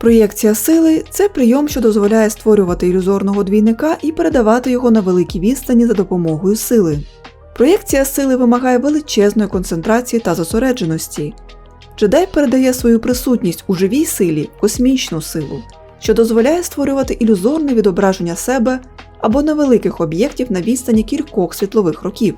Проєкція сили це прийом, що дозволяє створювати ілюзорного двійника і передавати його на великій відстані за допомогою сили. Проєкція сили вимагає величезної концентрації та зосередженості. Джедай передає свою присутність у живій силі космічну силу, що дозволяє створювати ілюзорне відображення себе або невеликих об'єктів на відстані кількох світлових років.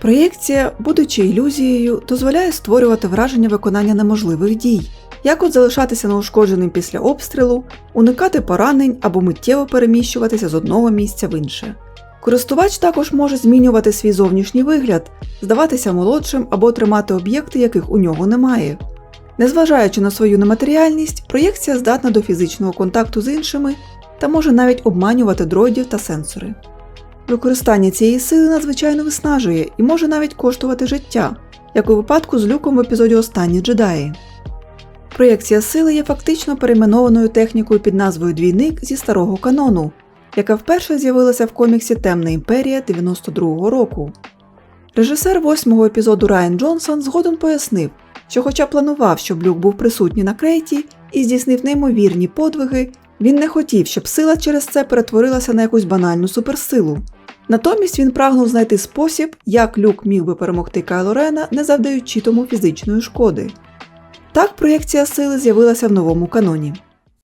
Проєкція, будучи ілюзією, дозволяє створювати враження виконання неможливих дій, як от залишатися неушкодженим після обстрілу, уникати поранень або миттєво переміщуватися з одного місця в інше. Користувач також може змінювати свій зовнішній вигляд, здаватися молодшим або тримати об'єкти, яких у нього немає. Незважаючи на свою нематеріальність, проєкція здатна до фізичного контакту з іншими та може навіть обманювати дроїдів та сенсори. Використання цієї сили надзвичайно виснажує і може навіть коштувати життя, як у випадку з люком в епізоді Останні джедаї. Проєкція сили є фактично перейменованою технікою під назвою Двійник зі старого канону, яка вперше з'явилася в коміксі Темна імперія 92-го року. Режисер восьмого епізоду Райан Джонсон згодом пояснив, що, хоча планував, щоб Люк був присутній на крейті і здійснив неймовірні подвиги, він не хотів, щоб сила через це перетворилася на якусь банальну суперсилу. Натомість він прагнув знайти спосіб, як Люк міг би перемогти Кайло Рена, не завдаючи тому фізичної шкоди. Так проєкція сили з'явилася в новому каноні.